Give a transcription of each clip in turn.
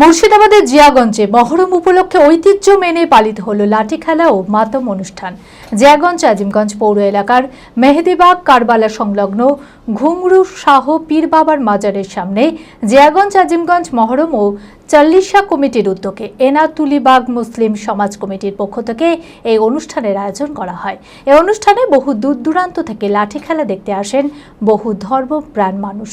মুর্শিদাবাদের জিয়াগঞ্জে মহরম উপলক্ষে ঐতিহ্য মেনে পালিত হলো লাঠি খেলা ও মাতম অনুষ্ঠান। জিয়াগঞ্জ, আজিমগঞ্জ পৌর এলাকার মেহেদিবাগ কারবালা সংলগ্ন ঘুংরু শাহ পীর বাবার মাজারের সামনে জিয়াগঞ্জ, আজিমগঞ্জ মহরম ও চল্লিশা কমিটির উদ্যোগে এনাতুলিবাগ মুসলিম সমাজ কমিটির পক্ষ থেকে এই অনুষ্ঠানের আয়োজন করা হয়। এই অনুষ্ঠানে বহু দূর দূরান্ত থেকে লাঠি খেলা দেখতে আসেন বহু ধর্মপ্রাণ মানুষ।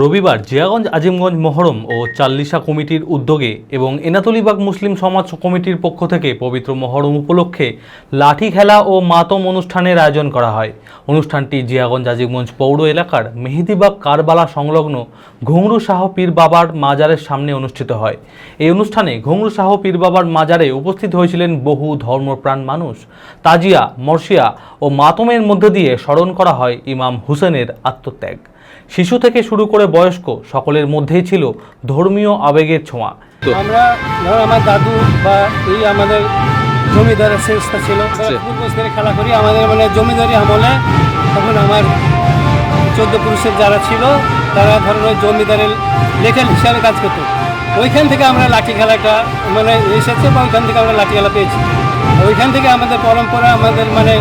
রবিবার জিয়াগঞ্জ, আজিমগঞ্জ, মহরম ও চাল্লিশা কমিটির উদ্যোগে এবং এনাতলিবাগ মুসলিম সমাজ কমিটির পক্ষ থেকে পবিত্র মহরম উপলক্ষে লাঠি খেলা ও মাতম অনুষ্ঠানের আয়োজন করা হয়। অনুষ্ঠানটি জিয়াগঞ্জ, আজিমগঞ্জ পৌর এলাকার মেহেদিবাগ কারবালা সংলগ্ন ঘুংরু শাহ পীর বাবার মাজারের সামনে অনুষ্ঠিত হয়। এই অনুষ্ঠানে ঘুংরু শাহ পীর বাবার মাজারে উপস্থিত হয়েছিলেন বহু ধর্মপ্রাণ মানুষ। তাজিয়া, মর্শিয়া ও মাতমের মধ্য দিয়ে স্মরণ করা হয় ইমাম হুসেনের আত্মত্যাগ। শিশু থেকে শুরু করে বয়স্ক সকলের মধ্যেই ছিল ধর্মীয় আবেগের ছোঁয়া। আমরা ধরো আমার দাদু বা এই আমাদের জমিদারের শেষটা ছিল। খেলা করি আমাদের মানে জমিদারি আমলে তখন আমার চোদ্দ পুরুষের যারা ছিল তারা ধরো ওই জমিদারের লেখেল হিসাবে কাজ করতো। ওইখান থেকে আমরা লাঠি খেলাটা মানে এসেছে বা ওইখান থেকে আমরা লাঠি খেলা পেয়েছি। ওইখান থেকে আমাদের পরম্পরা আমাদের মানে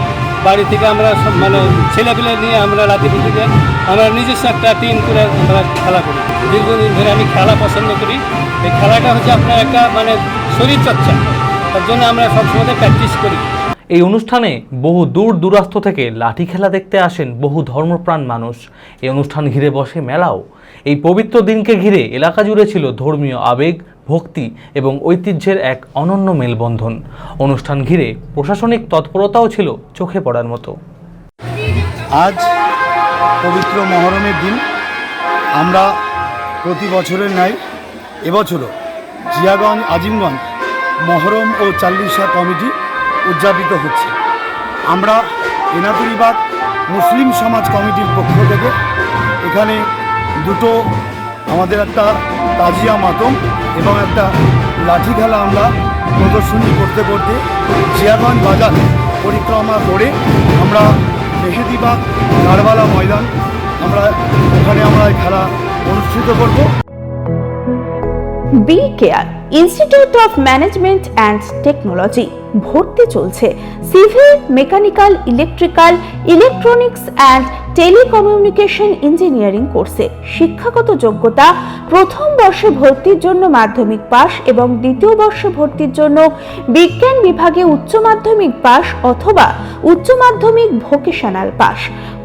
বাড়ি থেকে আমরা মানে ছেলেপিলে নিয়ে আমরা লাঠি ফুটিকে আমরা নিজস্ব একটা টিম করে আমরা খেলা করি। দীর্ঘদিন ধরে আমি খেলা পছন্দ করি। এই খেলাটা হচ্ছে আপনার একটা মানে শরীর চর্চা তার জন্য আমরা সবসময় প্র্যাকটিস করি। এই অনুষ্ঠানে বহু দূর দূরাস্ত থেকে লাঠি খেলা দেখতে আসেন বহু ধর্মপ্রাণ মানুষ। এই অনুষ্ঠান ঘিরে বসে মেলাও। এই পবিত্র দিনকে ঘিরে এলাকা জুড়ে ছিল ধর্মীয় আবেগ ভক্তি এবং ঐতিহ্যের এক অনন্য মেলবন্ধন। অনুষ্ঠান ঘিরে প্রশাসনিক তৎপরতাও ছিল চোখে পড়ার মতো। আজ পবিত্র মহরমের দিন। আমরা প্রতি বছরের ন্যায় এবছরও জিয়াগঞ্জ আজিমগঞ্জ মহরম ও চাল্লিশা কমিটি উদযাপিত হচ্ছে। আমরা এনাতুরিবাগ মুসলিম সমাজ কমিটির পক্ষ থেকে এখানে দুটো আমাদের একটা তাজিয়া মাতম এবং একটা লাঠি খেলা আমরা প্রদর্শনী করতে করতে জিয়াগঞ্জ বাজার পরিক্রমা করে আমরা মেহেদিবাগ নারবালা ময়দান আমরা ওখানে আমরা খেলা অনুষ্ঠিত করব। Be Care Institute of Management and Technology ভর্তি চলছে। Civil mechanical electrical electronics and telecommunication engineering কোর্সে শিক্ষাগত যোগ্যতা, প্রথম বর্ষে ভর্তির জন্য মাধ্যমিক পাস এবং দ্বিতীয় বর্ষে ভর্তির জন্য বিজ্ঞান বিভাগে উচ্চ মাধ্যমিক পাস অথবা উচ্চ মাধ্যমিক ভোকেশনাল পাস